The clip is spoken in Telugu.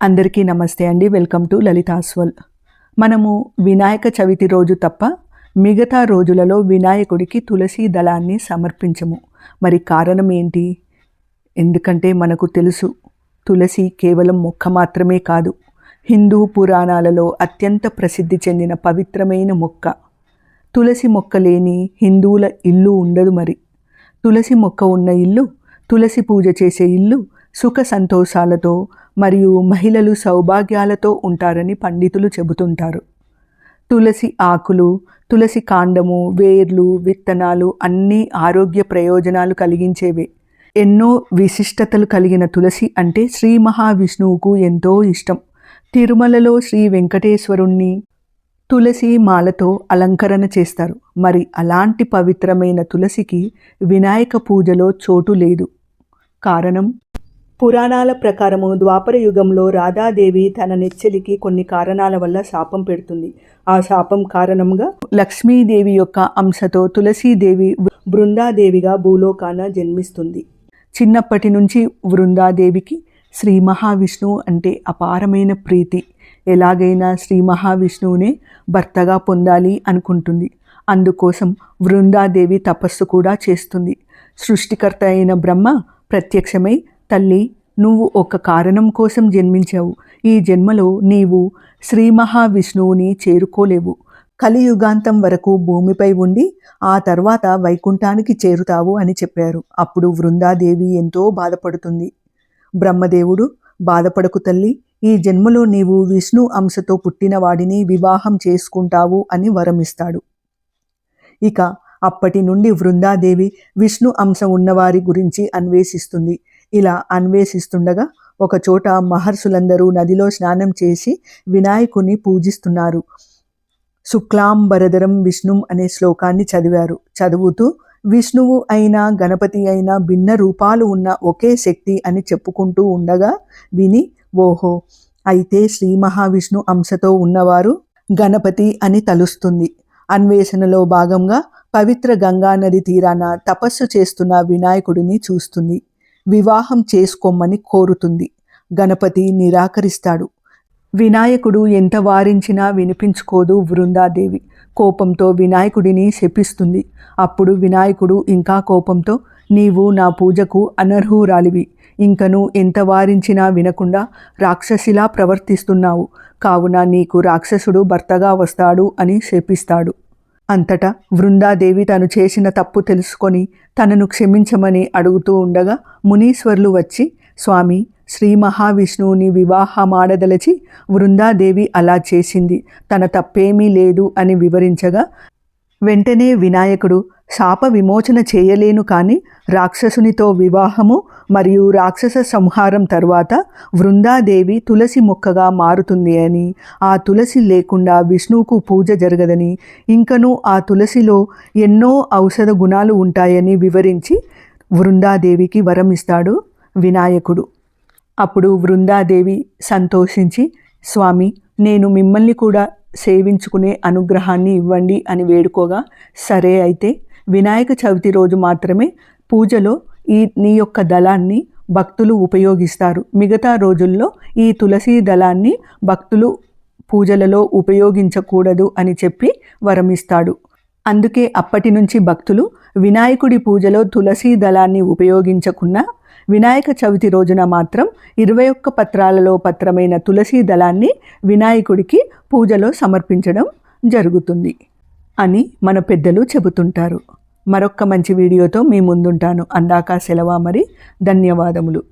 అందరికీ నమస్తే అండి. వెల్కమ్ టు లలితాస్వల్ మనము వినాయక చవితి రోజు తప్ప మిగతా రోజులలో వినాయకుడికి తులసి దళాన్ని సమర్పించము. మరి కారణం ఏంటి? ఎందుకంటే మనకు తెలుసు తులసి కేవలం మొక్క మాత్రమే కాదు హిందూ పురాణాలలో అత్యంత ప్రసిద్ధి చెందిన పవిత్రమైన మొక్క. తులసి మొక్క లేని హిందువుల ఇల్లు ఉండదు మరి. తులసి మొక్క ఉన్న ఇల్లు తులసి పూజ చేసే ఇల్లు సుఖ సంతోషాలతో మరియు మహిళలు సౌభాగ్యాలతో ఉంటారని పండితులు చెబుతుంటారు. తులసి ఆకులు తులసి కాండము వేర్లు విత్తనాలు అన్నీ ఆరోగ్య ప్రయోజనాలు కలిగించేవే. ఎన్నో విశిష్టతలు కలిగిన తులసి అంటే శ్రీ మహావిష్ణువుకు ఎంతో ఇష్టం. తిరుమలలో శ్రీ వెంకటేశ్వరుణ్ణి తులసి మాలతో అలంకరణ చేస్తారు. మరి అలాంటి పవిత్రమైన తులసికి వినాయక పూజలో చోటు లేదు. కారణం? పురాణాల ప్రకారము ద్వాపర యుగంలో రాధాదేవి తన నెచ్చెలికి కొన్ని కారణాల వల్ల శాపం పెడుతుంది. ఆ శాపం కారణంగా లక్ష్మీదేవి యొక్క అంశతో తులసీదేవి బృందాదేవిగా భూలోకాన జన్మిస్తుంది. చిన్నప్పటి నుంచి వృందాదేవికి శ్రీ మహావిష్ణువు అంటే అపారమైన ప్రీతి. ఎలాగైనా శ్రీ మహావిష్ణువునే భర్తగా పొందాలి అనుకుంటుంది. అందుకోసం వృందాదేవి తపస్సు కూడా చేస్తుంది. సృష్టికర్త అయిన బ్రహ్మ ప్రత్యక్షమై తల్లి నువ్వు ఒక కారణం కోసం జన్మించావు. ఈ జన్మలో నీవు శ్రీ మహావిష్ణువుని చేరుకోలేవు. కలియుగాంతం వరకు భూమిపై ఉండి ఆ తర్వాత వైకుంఠానికి చేరుతావు అని చెప్పారు. అప్పుడు వృందాదేవి ఎంతో బాధపడుతుంది. బ్రహ్మదేవుడు బాధపడకు తల్లి ఈ జన్మలో నీవు విష్ణు అంశతో పుట్టిన వాడిని వివాహం చేసుకుంటావు అని వరమిస్తాడు. ఇక అప్పటి నుండి వృందాదేవి విష్ణు అంశం ఉన్నవారి గురించి అన్వేషిస్తుంది. ఇలా అన్వేషిస్తుండగా ఒకచోట మహర్షులందరూ నదిలో స్నానం చేసి వినాయకుని పూజిస్తున్నారు. శుక్లాంబరధరం విష్ణుం అనే శ్లోకాన్ని చదివారు. చదువుతూ విష్ణువు అయినా గణపతి అయినా భిన్న రూపాలు ఉన్న ఒకే శక్తి అని చెప్పుకుంటూ ఉండగా విని ఓహో అయితే శ్రీ మహావిష్ణు అంశతో ఉన్నవారు గణపతి అని తలుస్తుంది. అన్వేషణలో భాగంగా పవిత్ర గంగా నది తీరాన తపస్సు చేస్తున్న వినాయకుడిని చూస్తుంది. వివాహం చేసుకోమని కోరుతుంది. గణపతి నిరాకరిస్తాడు. వినాయకుడు ఎంత వారించినా వినిపించుకోదు వృందాదేవి. కోపంతో వినాయకుడిని శపిస్తుంది. అప్పుడు వినాయకుడు ఇంకా కోపంతో నీవు నా పూజకు అనర్హురాలివి. ఇంకను ఎంత వారించినా వినకుండా రాక్షసిలా ప్రవర్తిస్తున్నావు. కావున నీకు రాక్షసుడు భర్తగా వస్తాడు అని శపిస్తాడు. అంతటా వృందాదేవి తను చేసిన తప్పు తెలుసుకొని తనను క్షమించమని అడుగుతూ ఉండగా మునీశ్వర్లు వచ్చి స్వామి శ్రీ మహావిష్ణువుని వివాహమాడదలచి వృందాదేవి అలా చేసింది. తన తప్పేమీ లేదు అని వివరించగా వెంటనే వినాయకుడు శాప విమోచన చేయలేను కానీ రాక్షసునితో వివాహము మరియు రాక్షస సంహారం తర్వాత వృందాదేవి తులసి మొక్కగా మారుతుంది అని ఆ తులసి లేకుండా విష్ణువుకు పూజ జరగదని ఇంకనూ ఆ తులసిలో ఎన్నో ఔషధ గుణాలు ఉంటాయని వివరించి వృందాదేవికి వరం ఇస్తాడు వినాయకుడు. అప్పుడు వృందాదేవి సంతోషించి స్వామి నేను మిమ్మల్ని కూడా సేవించుకునే అనుగ్రహాన్ని ఇవ్వండి అని వేడుకోగా సరే అయితే వినాయక చవితి రోజు మాత్రమే పూజలో ఈ నీ యొక్క దళాన్ని భక్తులు ఉపయోగిస్తారు. మిగతా రోజుల్లో ఈ తులసి దళాన్ని భక్తులు పూజలలో ఉపయోగించకూడదు అని చెప్పి వరమిస్తాడు. అందుకే అప్పటి నుంచి భక్తులు వినాయకుడి పూజలో తులసి దళాన్ని ఉపయోగించకున్నా వినాయక చవితి రోజున మాత్రం ఇరవై ఒక్క పత్రాలలో పత్రమైన తులసి దళాన్ని వినాయకుడికి పూజలో సమర్పించడం జరుగుతుంది అని మన పెద్దలు చెబుతుంటారు. మరొక్క మంచి వీడియోతో మీ ముందుంటాను. అందాక సెలవా మరి? ధన్యవాదములు.